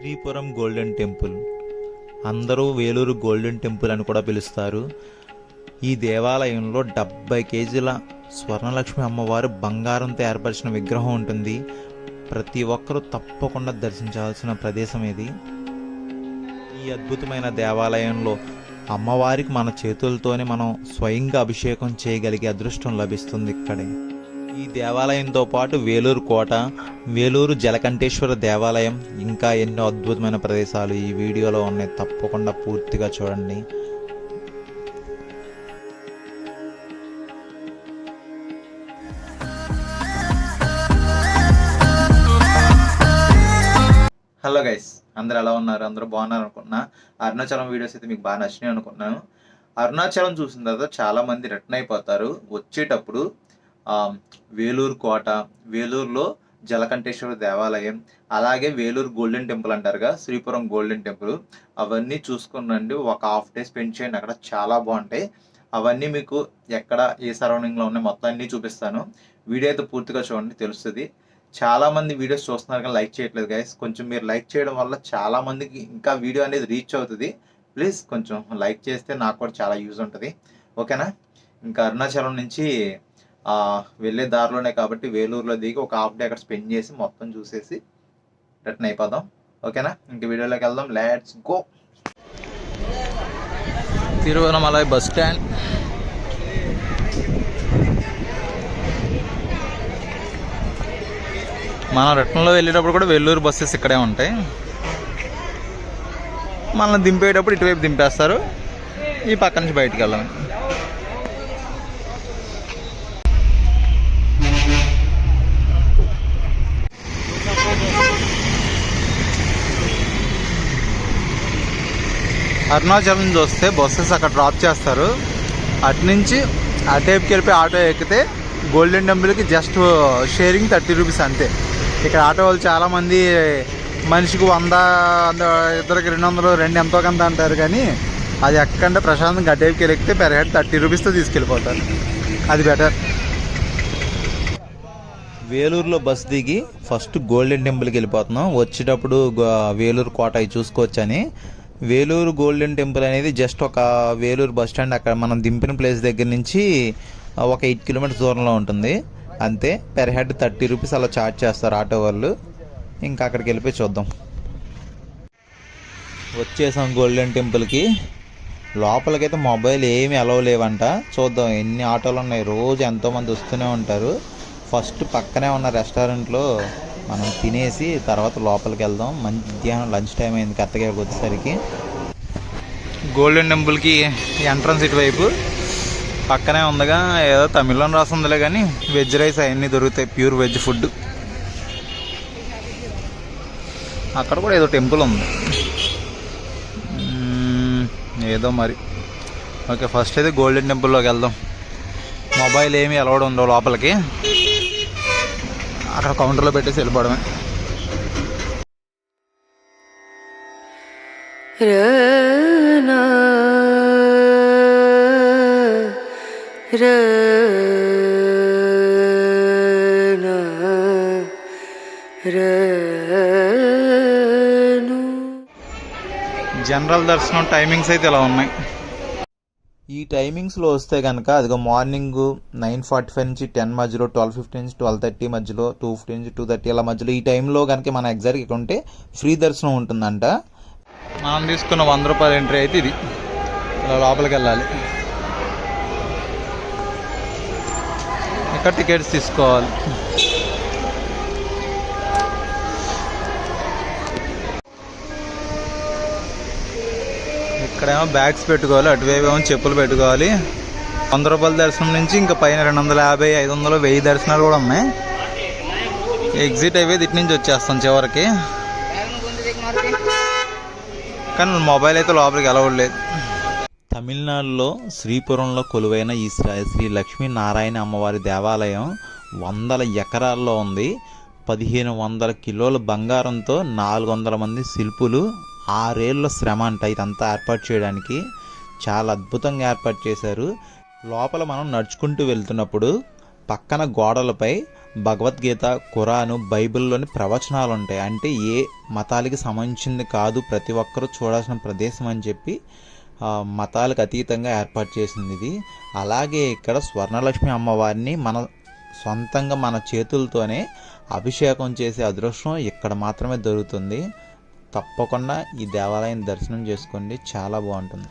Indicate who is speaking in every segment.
Speaker 1: Sripuram golden temple. అందరూ Vellore golden temple అని కూడా పిలుస్తారు. ఈ దేవాలయంలో డెబ్బై కేజీల స్వర్ణలక్ష్మి అమ్మవారు బంగారంతో ఏర్పరిచిన విగ్రహం ఉంటుంది. ప్రతి ఒక్కరూ తప్పకుండా దర్శించాల్సిన ప్రదేశం ఇది. ఈ అద్భుతమైన దేవాలయంలో అమ్మవారికి మన చేతులతోనే మనం స్వయంగా అభిషేకం చేయగలిగే అదృష్టం లభిస్తుంది ఇక్కడే. ఈ దేవాలయంతో పాటు వేలూరు కోట వేలూరు జలకంఠేశ్వర దేవాలయం ఇంకా ఎన్నో అద్భుతమైన ప్రదేశాలు ఈ వీడియోలో ఉన్నాయి. తప్పకుండా పూర్తిగా చూడండి. హలో గైస్ అందరు ఎలా ఉన్నారు? అందరూ బాగున్నారు అనుకుంటున్నా. అరుణాచలం వీడియోస్ అయితే మీకు బాగా నచ్చినాయి అనుకుంటున్నాను. అరుణాచలం చూసిన తర్వాత చాలా మంది రిటర్న్ అయిపోతారు. వచ్చేటప్పుడు వేలూరు కోట వేలూరులో జలకంఠేశ్వర దేవాలయం అలాగే వేలూరు గోల్డెన్ టెంపుల్ అంటారుగా శ్రీపురం గోల్డెన్ టెంపుల్. అవన్నీ చూసుకునండి ఒక హాఫ్ డే స్పెండ్ చేయండి అక్కడ చాలా బాగుంటాయి. అవన్నీ మీకు ఎక్కడ ఏ సరౌండింగ్లో ఉన్నాయి మొత్తం అన్నీ చూపిస్తాను. వీడియో అయితే పూర్తిగా చూడండి తెలుస్తుంది. చాలామంది వీడియోస్ చూస్తున్నారు కానీ లైక్ చేయట్లేదు గైస్ కొంచెం మీరు లైక్ చేయడం వల్ల చాలామందికి ఇంకా వీడియో అనేది రీచ్ అవుతుంది. ప్లీజ్ కొంచెం లైక్ చేస్తే నాకు కూడా చాలా యూజ్ ఉంటుంది. ఓకేనా? ఇంకా అరుణాచలం నుంచి వెళ్ళే దారిలోనే కాబట్టి వేలూరులో దిగి ఒక హాఫ్ డే అక్కడ స్పెండ్ చేసి మొత్తం చూసేసి రిటర్న్ అయిపోదాం. ఓకేనా? ఇంక వీడియోలోకి వెళ్దాం. Let's go Tiruvannamalai bus stand. మనం రిటర్న్లో వెళ్ళేటప్పుడు కూడా వెల్లూరు బస్సెస్ ఇక్కడే ఉంటాయి. మనల్ని దింపేటప్పుడు ఇటువైపు దింపేస్తారు. ఈ పక్క నుంచి బయటికి వెళ్ళాలి. అరుణాచలం నుంచి వస్తే బస్సెస్ అక్కడ డ్రాప్ చేస్తారు. అటు నుంచి ఆ వెళ్ళిపోయి ఆటో ఎక్కితే గోల్డెన్ టెంపుల్కి జస్ట్ షేరింగ్ థర్టీ రూపీస్ అంతే. ఇక్కడ ఆటో వాళ్ళు చాలామంది మనిషికి వంద వంద, ఇద్దరికి రెండు వందలు రెండు ఎంతో కొంత అంటారు కానీ అది ఎక్కడంటే ప్రశాంతంగా ఆ ఎక్కితే పెర్ హెడ్ థర్టీ రూపీస్తో తీసుకెళ్ళిపోతారు. అది బెటర్ వేలూరులో బస్ దిగి ఫస్ట్ గోల్డెన్ టెంపుల్కి వెళ్ళిపోతున్నాం. వచ్చేటప్పుడు వేలూరు కోట అవి చూసుకోవచ్చని. వేలూరు గోల్డెన్ టెంపుల్ అనేది జస్ట్ ఒక వేలూరు బస్ స్టాండ్. అక్కడ మనం దింపిన ప్లేస్ దగ్గర నుంచి ఒక ఎయిట్ కిలోమీటర్స్ దూరంలో ఉంటుంది. అంతే. పెర్ హెడ్ థర్టీ రూపీస్ అలా ఛార్జ్ చేస్తారు ఆటో వాళ్ళు. ఇంకా అక్కడికి వెళ్ళిపోయి చూద్దాం. వచ్చేసాం గోల్డెన్ టెంపుల్కి లోపలికైతే మొబైల్ ఏమి అలవ్ లేవంట. చూద్దాం ఎన్ని ఆటోలు ఉన్నాయి. రోజు ఎంతోమంది వస్తూనే ఉంటారు. ఫస్ట్ పక్కనే ఉన్న రెస్టారెంట్లో మనం తినేసి తర్వాత లోపలికి వెళ్దాం. మధ్యాహ్నం లంచ్ టైం అయింది కరెక్ట్గా వచ్చేసరికి. గోల్డెన్ టెంపుల్కి ఎంట్రన్స్ ఇటువైపు. పక్కనే ఉందిగా ఏదో తమిళ్ళో రాస్తుందిలే కానీ వెజ్ రైస్ అవన్నీ దొరుకుతాయి ప్యూర్ వెజ్ ఫుడ్ అక్కడ కూడా ఏదో టెంపుల్ ఉంది. ఏదో మరి. ఓకే ఫస్ట్ అయితే గోల్డెన్ టెంపుల్లోకి వెళ్దాం. మొబైల్ ఏమీ అలవాడు ఉండవు లోపలికి. అక్కడ కౌంటర్లో పెట్టేసి వెళ్ళిపోవడమే. జనరల్ దర్శనం టైమింగ్స్ అయితే ఇలా ఉన్నాయి. ఈ టైమింగ్స్లో వస్తే కనుక అదిగో మార్నింగ్ నైన్ ఫార్టీ ఫైవ్ నుంచి టెన్ మధ్యలో ట్వెల్వ్ ఫిఫ్టీ నుంచి ట్వెల్వ్ థర్టీ మధ్యలో టూ ఫిఫ్టీ నుంచి టూ థర్టీ అలా మధ్యలో ఈ టైంలో కనుక మన ఎగ్జాక్ట్ ఇక్కడ ఉంటే ఫ్రీ దర్శనం ఉంటుందంట. మనం తీసుకున్న వంద రూపాయల ఎంట్రీ అయితే ఇది. ఇలా లోపలికి వెళ్ళాలి. ఇక్కడ టికెట్స్ తీసుకోవాలి. ఇక్కడేమో బ్యాగ్స్ పెట్టుకోవాలి అటువైపు చెప్పులు పెట్టుకోవాలి. వంద రూపాయల దర్శనం నుంచి ఇంకా పైన రెండు వందల యాభై ఐదు వందలు వెయ్యి దర్శనాలు కూడా ఉన్నాయి. ఎగ్జిట్ అయిపోయి ఇటు నుంచి వచ్చేస్తాం చివరికి. కానీ మొబైల్ అయితే లోపలికి వెళ్ళవలేదు తమిళనాడులో శ్రీపురంలో కొలువైన ఈ శ్రీ శ్రీ లక్ష్మీనారాయణ అమ్మవారి దేవాలయం వందల ఎకరాల్లో ఉంది. పదిహేను వందల కిలోల బంగారంతో నాలుగు వందల మంది శిల్పులు ఆరేళ్ళ శ్రమ అంట ఇదంతా ఏర్పాటు చేయడానికి. చాలా అద్భుతంగా ఏర్పాటు చేశారు. లోపల మనం నడుచుకుంటూ వెళ్తున్నప్పుడు పక్కన గోడలపై భగవద్గీత ఖురాను బైబిల్లోని ప్రవచనాలు ఉంటాయి. అంటే ఏ మతాలకి సంబంధించింది కాదు ప్రతి ఒక్కరూ చూడాల్సిన ప్రదేశం అని చెప్పి మతాలకు అతీతంగా ఏర్పాటు చేసింది ఇది. అలాగే ఇక్కడ స్వర్ణలక్ష్మి అమ్మవారిని మన సొంతంగా మన చేతులతోనే అభిషేకం చేసే అదృష్టం ఇక్కడ మాత్రమే దొరుకుతుంది. తప్పకుండా ఈ దేవాలయం దర్శనం చేసుకోండి. చాలా బాగుంటుంది.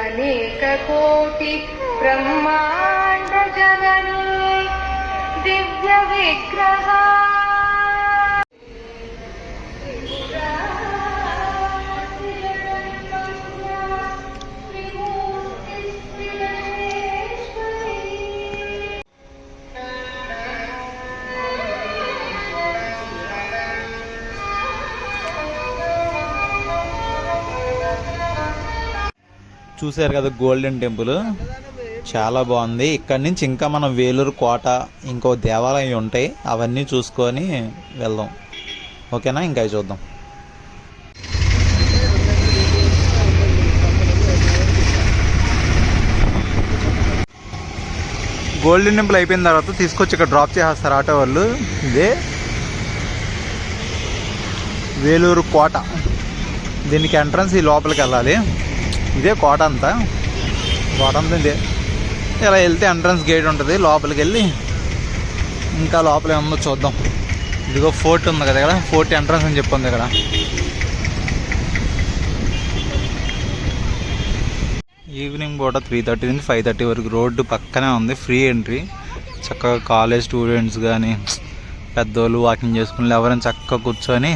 Speaker 2: అనేక కోటి బ్రహ్మాండ
Speaker 1: చూసారు కదా గోల్డెన్ టెంపుల్ చాలా బాగుంది. ఇక్కడ నుంచి ఇంకా మనం వేలూరు కోట ఇంకో దేవాలయం ఉంటాయి. అవన్నీ చూసుకొని వెళ్దాం. ఓకేనా? ఇంకా చూద్దాం. గోల్డెన్ టెంపుల్ అయిపోయిన తర్వాత తీసుకొచ్చి ఇక్కడ డ్రాప్ చేసేస్తారు ఆటో వాళ్ళు. ఇదే వేలూరు కోట. దీనికి ఎంట్రన్స్ ఈ లోపలికి వెళ్ళాలి. ఇదే కోట అంతా. కోట అంతా ఇదే. ఇలా వెళ్తే ఎంట్రన్స్ గేట్ ఉంటుంది లోపలికి వెళ్ళి ఇంకా లోపల ఏముందో చూద్దాం. ఇదిగో ఫోర్ట్ ఉంది కదా ఇక్కడ ఫోర్ట్ ఎంట్రన్స్ అని చెప్పింది ఇక్కడ. ఈవినింగ్ పూట త్రీ థర్టీ నుంచి ఫైవ్ థర్టీ వరకు రోడ్డు పక్కనే ఉంది ఫ్రీ ఎంట్రీ చక్కగా కాలేజ్ స్టూడెంట్స్ కానీ పెద్దోళ్ళు వాకింగ్ చేసుకుని ఎవరైనా చక్కగా కూర్చొని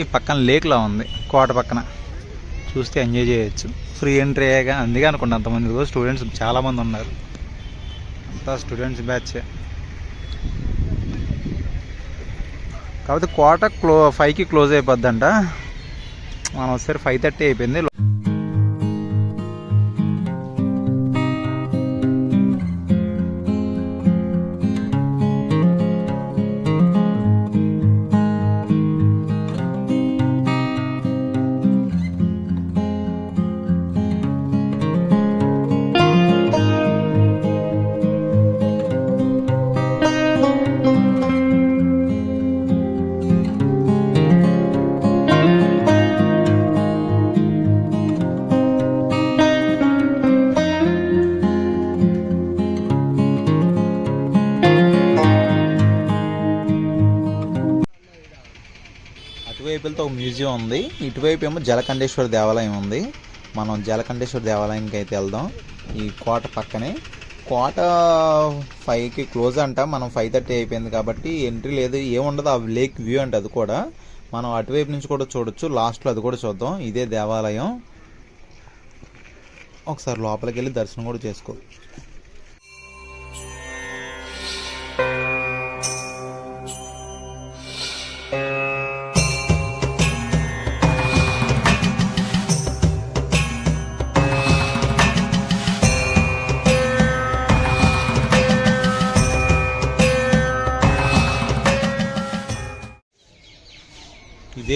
Speaker 1: ఈ పక్కన లేక్లా ఉంది కోట పక్కన. చూస్తే ఎంజాయ్ చేయొచ్చు. ఫ్రీ ఎంట్రీ అందుకే అనుకుంటా అంతమంది ఇదిగో స్టూడెంట్స్ చాలామంది ఉన్నారు. అంతా స్టూడెంట్స్ బ్యాచ్ కాకపోతే కోట క్లో ఫైవ్కి క్లోజ్ అయిపోద్దంట. మనం ఒకసారి ఫైవ్ థర్టీ అయిపోయింది. వెళ్తే ఒక మ్యూజియం ఉంది. ఇటువైపు ఏమో జలకండేశ్వర దేవాలయం ఉంది. మనం జలకండేశ్వర దేవాలయానికి అయితే వెళ్దాం. ఈ కోట పక్కనే. కోట ఫైవ్కి క్లోజ్ అంట. మనం ఫైవ్ థర్టీ అయిపోయింది కాబట్టి ఎంట్రీ లేదు. ఏముండదు ఆ లేక్ వ్యూ అంటే అది కూడా. మనం అటువైపు నుంచి కూడా చూడొచ్చు. లాస్ట్లో అది కూడా చూద్దాం. ఇదే దేవాలయం. ఒకసారి లోపలికి వెళ్ళి దర్శనం కూడా చేసుకో.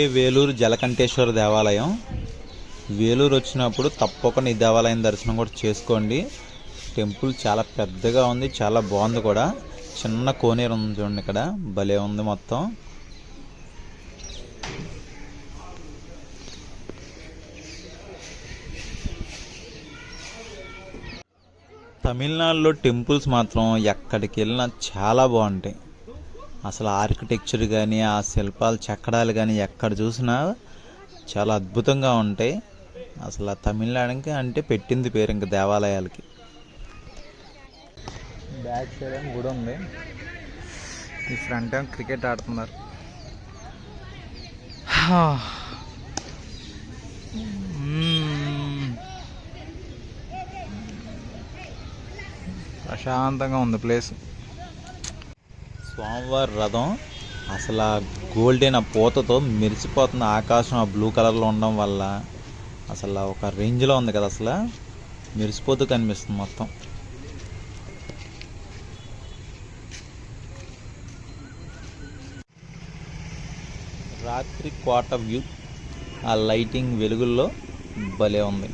Speaker 1: ఇదే వేలూరు జలకంఠేశ్వర దేవాలయం. వేలూరు వచ్చినప్పుడు తప్పకుండా ఈ దేవాలయం దర్శనం కూడా చేసుకోండి. టెంపుల్ చాలా పెద్దగా ఉంది చాలా బాగుంది కూడా. చిన్న కోనేరు ఉంది చూడండి ఇక్కడ భలే ఉంది మొత్తం. తమిళనాడులో టెంపుల్స్ మాత్రం ఎక్కడికి వెళ్ళినా చాలా బాగుంటాయి. అసలు ఆర్కిటెక్చర్ కానీ ఆ శిల్పాలు చెక్కడాలు కానీ ఎక్కడ చూసినా చాలా అద్భుతంగా ఉంటాయి. అసలు ఆ తమిళనాడుకి అంటే పెట్టింది పేరు ఇంకా దేవాలయాలకి. బ్యాక్ సైడ్ ఏమో గుడి ఉంది. ఈ ఫ్రంట్ ఏమో క్రికెట్ ఆడుతున్నారు. ప్రశాంతంగా ఉంది ప్లేస్. స్వామివారి రథం అసలు ఆ గోల్డెన్ ఆ పూతతో మెరిసిపోతున్న ఆకాశం ఆ బ్లూ కలర్లో ఉండడం వల్ల అసలు ఒక రేంజ్లో ఉంది కదా అసలు. మెరిసిపోతూ కనిపిస్తుంది మొత్తం. రాత్రి కోట వ్యూ ఆ లైటింగ్ వెలుగుల్లో భలే ఉంది.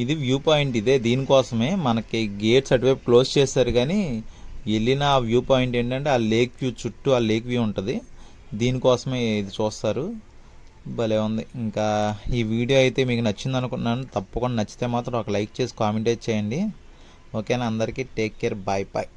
Speaker 1: ఇది వ్యూ పాయింట్ ఇదే. దీనికోసమే మనకి గేట్స్ అటువైపు క్లోజ్ చేస్తారు కానీ వెళ్ళిన ఆ వ్యూ పాయింట్ ఏంటంటే ఆ లేక్ వ్యూ చుట్టూ ఆ లేక్ వ్యూ ఉంటుంది. దీనికోసమే ఇది చూస్తారు. భలే ఉంది. ఇంకా ఈ వీడియో అయితే మీకు నచ్చింది అనుకుంటున్నాను తప్పకుండా నచ్చితే మాత్రం ఒక లైక్ చేసి కామెంట్ చేయండి. ఓకేనా? అందరికీ టేక్ కేర్. Bye bye.